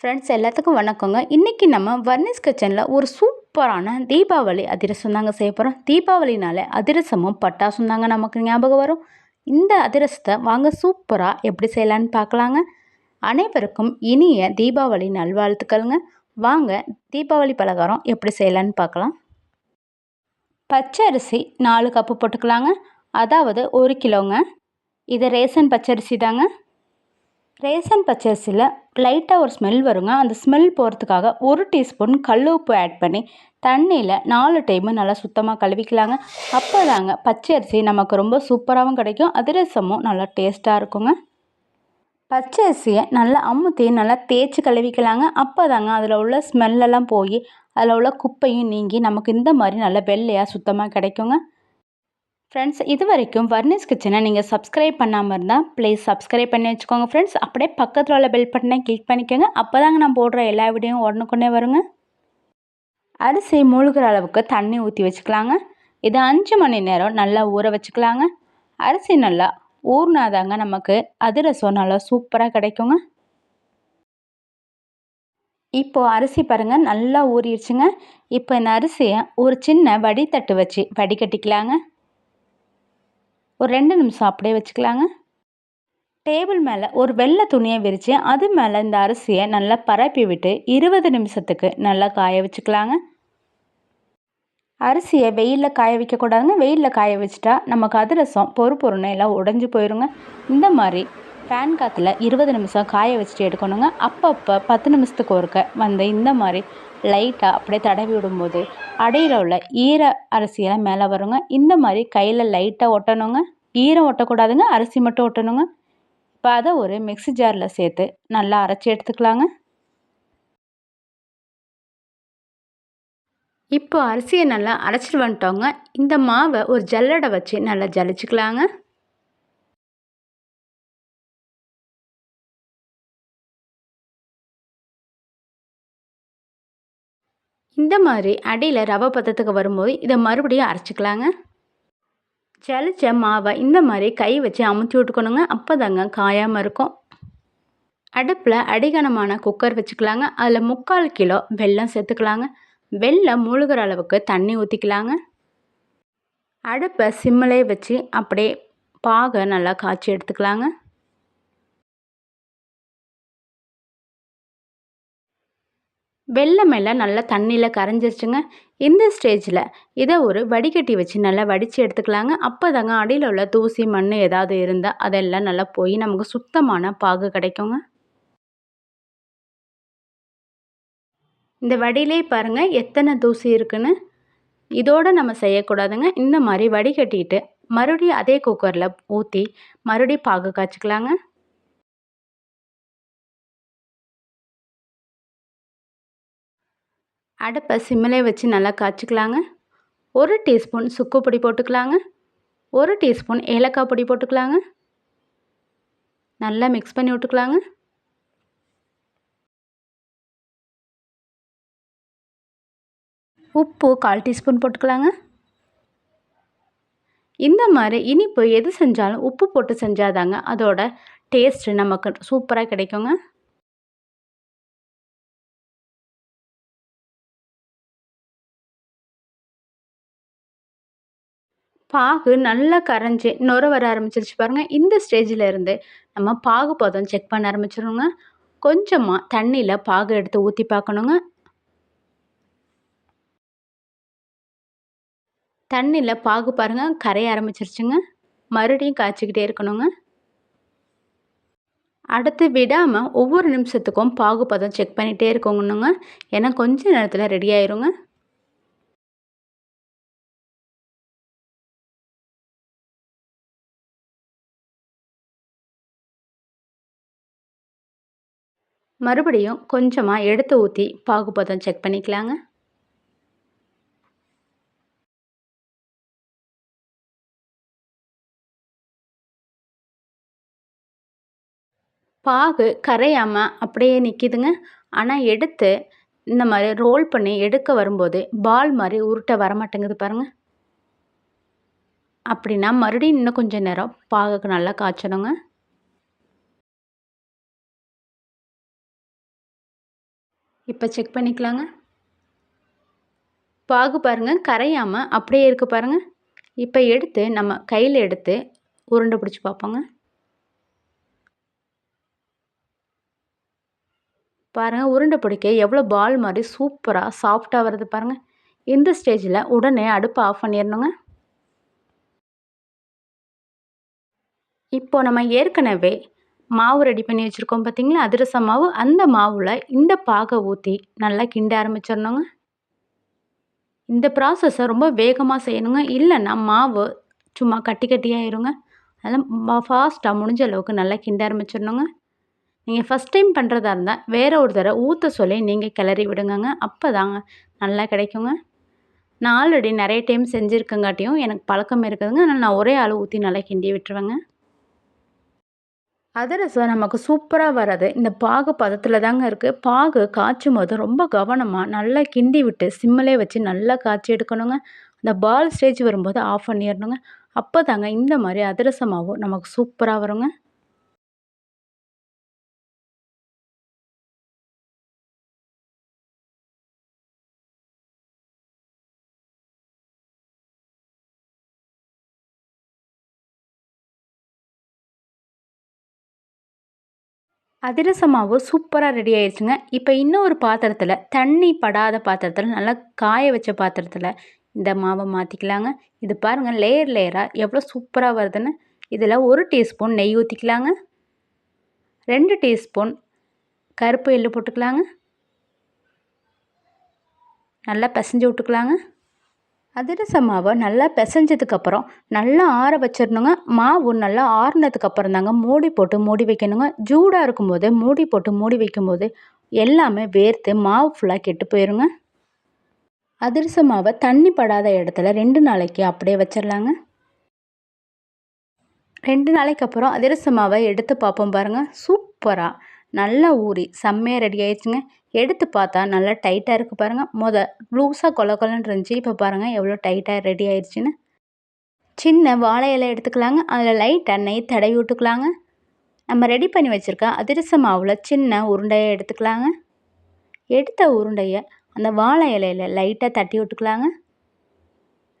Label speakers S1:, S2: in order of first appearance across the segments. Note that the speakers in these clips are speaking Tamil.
S1: ஃப்ரெண்ட்ஸ் எல்லாத்துக்கும் வணக்கங்க. இன்றைக்கி நம்ம வர்னிஸ் கிச்சனில் ஒரு சூப்பரான தீபாவளி அதிரசம் தாங்க செய்ய போகிறோம் தீபாவளினாலே அதிரசமும் பட்டாசும் தாங்க நமக்கு ஞாபகம் வரும். இந்த அதிரசத்தை வாங்க சூப்பராக எப்படி செய்யலான்னு பார்க்கலாங்க. அனைவருக்கும் இனிய தீபாவளி நல்வாழ்த்துக்கள்ங்க. வாங்க தீபாவளி பலகாரம் எப்படி செய்யலான்னு பார்க்கலாம். பச்சரிசி நாலு கப்பு போட்டுக்கலாங்க. அதாவது ஒரு கிலோங்க. இது ரேசன் பச்சரிசி தாங்க. ரேசன் பச்சரிசியில் லைட்டாக ஒரு ஸ்மெல் வருங்க. அந்த ஸ்மெல் போகிறதுக்காக ஒரு டீஸ்பூன் கல் உப்பு ஆட் பண்ணி தண்ணியில் நாலு டைமு நல்லா சுத்தமாக கழுவிக்கலாங்க. அப்போ தாங்க பச்சரிசி நமக்கு ரொம்ப சூப்பராகவும் கிடைக்கும். அதிரசமும் நல்லா டேஸ்ட்டாக இருக்குங்க. பச்சரிசியை நல்லா அமுத்தி நல்லா தேய்ச்சி கழுவிக்கலாங்க. அப்போ தாங்க அதில் உள்ள ஸ்மெல்லெல்லாம் போய் அதில் உள்ள குப்பையும் நீங்கி நமக்கு இந்த மாதிரி நல்லா வெள்ளையாக சுத்தமாக கிடைக்குங்க. ஃப்ரெண்ட்ஸ் இது வரைக்கும் வர்னிஸ் கிச்சனை நீங்கள் சப்ஸ்கிரைப் பண்ணாமல் இருந்தால் ப்ளீஸ் சப்ஸ்கிரைப் பண்ணி வச்சுக்கோங்க ஃப்ரெண்ட்ஸ் அப்படியே பக்கத்தில் உள்ள பெல் பட்டனை கிளிக் பண்ணிக்கோங்க. அப்போ தாங்க நான் போடுற எல்லா வீடியோவும் உடனுக்குன்னே வருங்க. அரிசி மூழ்கிற அளவுக்கு தண்ணி ஊற்றி வச்சுக்கலாங்க. இது அஞ்சு மணி நேரம் நல்லா ஊற வச்சுக்கலாங்க. அரிசி நல்லா ஊறினாதாங்க நமக்கு அதிரசம் நல்லா சூப்பராக கிடைக்குங்க. இப்போது அரிசி பாருங்கள் நல்லா ஊறிடுச்சுங்க. இப்போ இந்த அரிசியை ஒரு சின்ன வடித்தட்டு வச்சு வடிகட்டிக்கலாங்க. ஒரு ரெண்டு நிமிஷம் அப்படியே வச்சுக்கலாங்க. டேபிள் மேலே ஒரு வெள்ளை துணியை விரித்து அது மேலே இந்த அரிசியை நல்லா பரப்பி விட்டு இருபது நிமிஷத்துக்கு நல்லா காய வச்சுக்கலாங்க. அரிசியை வெயிலில் காய வைக்கக்கூடாதுங்க. வெயிலில் காய வச்சுட்டா நமக்கு அதிரசம் பொறு பொருணை எல்லாம் உடஞ்சி போயிருங்க. இந்த மாதிரி ஃபேன் காற்றுல இருபது நிமிஷம் காய வச்சுட்டு எடுக்கணுங்க. அப்பப்போ பத்து நிமிஷத்துக்கு ஒருக்க வந்து இந்த மாதிரி லைட்டாக அப்படியே தடவி விடும்போது அடையில் உள்ள ஈர அரிசியெல்லாம் மேலே வருங்க. இந்த மாதிரி கையில் லைட்டாக ஒட்டணுங்க. ஈரம் ஒட்டக்கூடாதுங்க. அரிசி மட்டும் ஒட்டணுங்க. இப்போ அதை ஒரு மிக்சி ஜாரில் சேர்த்து நல்லா அரைச்சி எடுத்துக்கலாங்க. இப்போ அரிசியை நல்லா அரைச்சிட்டு வந்துட்டோங்க. இந்த மாவை ஒரு ஜல்லடை வச்சு நல்லா ஜலிச்சுக்கலாங்க. இந்த மாதிரி அடியில் ரவை பதத்துக்கு வரும்போது இதை மறுபடியும் அரைச்சிக்கலாங்க. ஜலிச்ச மாவை இந்த மாதிரி கை வச்சு அமுத்தி விட்டுக்கணுங்க. அப்போ தாங்க காயாமல் இருக்கும். அடுப்பில் அடிகனமான குக்கர் வச்சுக்கலாங்க. அதில் முக்கால் கிலோ வெல்லம் சேர்த்துக்கலாங்க. வெல்லம் மூழ்கிற அளவுக்கு தண்ணி ஊற்றிக்கலாங்க அடுப்பை சிம்மிலே வச்சு அப்படியே பாகை நல்லா காய்ச்சி எடுத்துக்கலாங்க. வெள்ளம் எல்லாம் நல்லா தண்ணியில் கரைஞ்சிருச்சுங்க. இந்த ஸ்டேஜில் இதை ஒரு வடிகட்டி வச்சு நல்லா வடித்து எடுத்துக்கலாங்க. அப்போ தாங்க அடியில் உள்ள தூசி மண் ஏதாவது இருந்தால் அதெல்லாம் நல்லா போய் நமக்கு சுத்தமான பாகு கிடைக்குங்க. இந்த வடியிலே பாருங்கள் எத்தனை தூசி இருக்குன்னு. இதோடு நம்ம செய்யக்கூடாதுங்க. இந்த மாதிரி வடிகட்டிட்டு மறுபடியும் அதே குக்கரில் ஊற்றி மறுபடியும் பாகு காய்ச்சிக்கலாங்க. அடுப்பை சிம்மிலே வச்சு நல்லா காய்ச்சிக்கலாங்க. ஒரு டீஸ்பூன் சுக்கு பொடி போட்டுக்கலாங்க. ஒரு டீஸ்பூன் ஏலக்காய் பொடி போட்டுக்கலாங்க. நல்லா மிக்ஸ் பண்ணி விட்டுக்கலாங்க. உப்பு கால் டீஸ்பூன் போட்டுக்கலாங்க. இந்த மாதிரி இனிப்பு எது செஞ்சாலும் உப்பு போட்டு செஞ்சாதாங்க அதோட டேஸ்ட்டு நமக்கு சூப்பராக கிடைக்குங்க. பாகு நல்லா கரைஞ்சி நுர வர ஆரம்பிச்சிருச்சு பாருங்கள் இந்த ஸ்டேஜில் இருந்து நம்ம பாகு பதம் செக் பண்ண ஆரம்பிச்சிடணுங்க. கொஞ்சமாக தண்ணியில் பாகு எடுத்து ஊற்றி பார்க்கணுங்க. தண்ணியில் பாகு பாருங்கள் கரைய ஆரம்பிச்சிருச்சுங்க. மறுபடியும் காய்ச்சிக்கிட்டே இருக்கணுங்க. அடுத்து விடாமல் ஒவ்வொரு நிமிஷத்துக்கும் பாகு பதம் செக் பண்ணிகிட்டே இருக்கணுங்க. ஏன்னா கொஞ்ச நேரத்தில் ரெடி ஆயிருங்க. மறுபடியும் கொஞ்சமாக எடுத்து ஊற்றி பாகுபதம் செக் பண்ணிக்கலாங்க. பாகு கரையாமல் அப்படியே நிற்கிதுங்க ஆனால் எடுத்து இந்த மாதிரி ரோல் பண்ணி எடுக்க வரும்போது பால் மாதிரி உருட்ட வரமாட்டேங்குது பாருங்கள் அப்படின்னா மறுபடியும் இன்னும் கொஞ்சம் நேரம் பாகுக்கு நல்லா காய்ச்சணுங்க. இப்போ செக் பண்ணிக்கலாங்க. பாகு பாருங்கள் கரையாமல் அப்படியே இருக்குது பாருங்கள் இப்போ எடுத்து நம்ம கையில் எடுத்து உருண்டை பிடிச்சி பார்ப்போங்க. பாருங்கள் உருண்டை பிடிக்க எவ்வளோ பால் மாதிரி சூப்பராக சாஃப்டாக வருது பாருங்கள் இந்த ஸ்டேஜில் உடனே அடுப்பை ஆஃப் பண்ணிடணுங்க. இப்போ நம்ம ஏற்கனவே மாவு ரெடி பண்ணி வச்சுருக்கோம் பார்த்திங்களா அதிரசம் மாவு. அந்த மாவில் இந்த பாகை ஊற்றி நல்லா கிண்ட ஆரம்பிச்சிடணுங்க. இந்த ப்ராசஸை ரொம்ப வேகமாக செய்யணுங்க. இல்லைன்னா மாவு சும்மா கட்டி கட்டியாயிருங்க அதெல்லாம் ஃபாஸ்ட்டாக முடிஞ்ச அளவுக்கு நல்லா கிண்ட ஆரம்பிச்சிடணுங்க. நீங்கள் ஃபஸ்ட் டைம் பண்ணுறதா இருந்தால் வேறு ஒரு தடவை ஊற்ற சொல்லி நீங்கள் கிளறி விடுங்கங்க. அப்போ தாங்க நல்லா கிடைக்குங்க. நான் ஆல்ரெடி நிறைய டைம் செஞ்சுருக்கங்காட்டியும் எனக்கு பழக்கம் இருக்குதுங்க. அதனால் நான் ஒரே ஆள் ஊற்றி நல்லா கிண்டி விட்டுருவேங்க. அதிரசம் நமக்கு சூப்பராக வர்றது இந்த பாகு பதத்தில் தாங்க இருக்குது பாகு காய்ச்சும் போது ரொம்ப கவனமாக நல்லா கிண்டி விட்டு சிம்மிலே வச்சு நல்லா காய்ச்சி எடுக்கணுங்க. அந்த பால் ஸ்டேஜ் வரும்போது ஆஃப் பண்ணிடணுங்க. அப்போ தாங்க இந்த மாதிரி அதிரசமாகவும் நமக்கு சூப்பராக வருங்க. அதிரச மாவு சூப்பராக ரெடி ஆயிடுச்சுங்க இப்போ இன்னொரு பாத்திரத்தில் தண்ணி படாத பாத்திரத்தில் நல்லா காய வச்ச பாத்திரத்தில் இந்த மாவை மாற்றிக்கலாங்க இது பாருங்கள் லேயர் லேயராக எவ்வளோ சூப்பராக வருதுன்னு. இதில் ஒரு டீஸ்பூன் நெய் ஊற்றிக்கலாங்க ரெண்டு டீஸ்பூன் கருப்பு எள்ளு போட்டுக்கலாங்க. நல்லா பிசைஞ்சு விட்டுக்கலாங்க. அதிரச மாவை நல்லா பிசைஞ்சதுக்கப்புறம் நல்லா ஆற வச்சிடணுங்க. மாவு நல்லா ஆறுனதுக்கப்புறம் தாங்க மூடி போட்டு மூடி வைக்கணுங்க. ஜூடாக இருக்கும்போது மூடி போட்டு மூடி வைக்கும்போது எல்லாமே வேர்த்து மாவு ஃபுல்லாக கெட்டு போயிருங்க. அதிரச மாவை தண்ணி படாத இடத்துல ரெண்டு நாளைக்கு அப்படியே வச்சிடலாங்க. ரெண்டு நாளைக்கு அப்புறம் அதிரச மாவை எடுத்து பார்ப்போம் பாருங்கள் சூப்பராக நல்லா ஊறி செம்மையாக ரெடி ஆயிடுச்சுங்க. எடுத்து பார்த்தா நல்லா டைட்டாக இருக்குது பாருங்கள் மொதல் லூஸாக கொல கொலன்னு இருந்துச்சு. இப்போ பாருங்கள் எவ்வளோ டைட்டாக ரெடி ஆயிடுச்சுன்னு. சின்ன வாழை இலை எடுத்துக்கலாங்க. அதில் லைட்டாக நெய் தடவி விட்டுக்கலாங்க. நம்ம ரெடி பண்ணி வச்சுருக்க அதிரச மாவில் சின்ன உருண்டையை எடுத்துக்கலாங்க. எடுத்த உருண்டையை அந்த வாழை இலையில் லைட்டாக தட்டி விட்டுக்கலாங்க.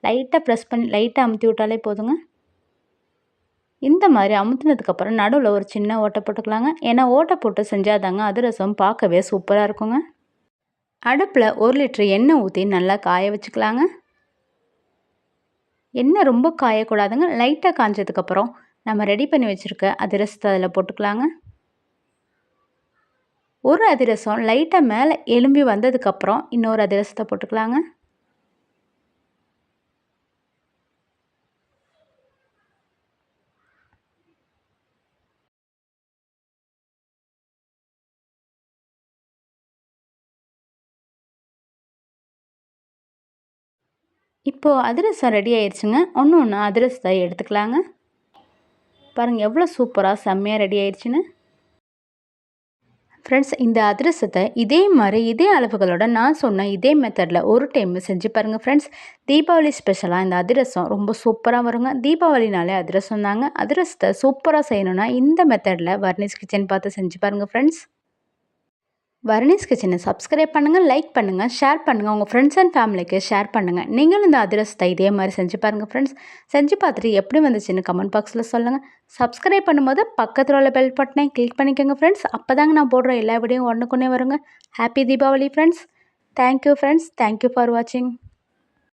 S1: லைட்டாக ப்ரெஸ் பண்ணி லைட்டாக அமுத்தி விட்டாலே போதுங்க. இந்த மாதிரி அமுத்தினதுக்கப்புறம் நடுவில் ஒரு சின்ன ஓட்டை போட்டுக்கலாங்க. ஏன்னா ஓட்டை போட்டு செஞ்சால் தாங்க அதிரசம் பார்க்கவே சூப்பராக இருக்குங்க. அடுப்பில் ஒரு லிட்டர் எண்ணெய் ஊற்றி நல்லா காய வச்சுக்கலாங்க. எண்ணெய் ரொம்ப காயக்கூடாதுங்க. லைட்டாக காஞ்சதுக்கப்புறம் நம்ம ரெடி பண்ணி வச்சுருக்க அதிரசத்தை அதில் போட்டுக்கலாங்க. ஒரு அதிரசம் லைட்டாக மேலே எலும்பி வந்ததுக்கப்புறம் இன்னொரு அதிரசத்தை போட்டுக்கலாங்க. இப்போது அதிரசம் ரெடி ஆயிடுச்சுங்க ஒன்று ஒன்று அதிரசத்தை எடுத்துக்கலாங்க. பாருங்கள் எவ்வளோ சூப்பராக செம்மையாக ரெடி ஆயிடுச்சுன்னு ஃப்ரெண்ட்ஸ் இந்த அதிரசத்தை இதே மாதிரி இதே அளவுகளோட நான் சொன்ன இதே மெத்தடில் ஒரு டைம் செஞ்சு பாருங்கள் ஃப்ரெண்ட்ஸ் தீபாவளி ஸ்பெஷலாக இந்த அதிரசம் ரொம்ப சூப்பராக வருங்க. தீபாவளினாலே அதிரசம் தாங்க. அதிரசத்தை சூப்பராக செய்யணுன்னா இந்த மெத்தடில் வர்னிஸ் கிச்சன் பார்த்து செஞ்சு பாருங்கள் ஃப்ரெண்ட்ஸ் வர்ணிஸ் கிச்சனை சப்ஸ்கிரைப் பண்ணுங்கள் லைக் பண்ணுங்கள் ஷேர் பண்ணுங்கள் உங்கள் ஃப்ரெண்ட்ஸ் அண்ட் ஃபேமிலிக்கு ஷேர் பண்ணுங்கள் நீங்களும் இந்த அதிரசத்தை இதே மாதிரி செஞ்சு பாருங்கள் ஃப்ரெண்ட்ஸ் செஞ்சு பார்த்துட்டு எப்படி வந்துச்சுன்னு கமெண்ட் பாக்ஸில் சொல்லுங்கள் சப்ஸ்கிரைப் பண்ணும்போது பக்கத்தில் உள்ள பெல் பட்டனை கிளிக் பண்ணிக்கோங்க ஃப்ரெண்ட்ஸ் அப்போ தாங்க நான் போடுற எல்லா வீடியோ ஒன்றுக்குன்னே வருங்க. Happy Deepavali friends thank you friends thank you for வாட்சிங்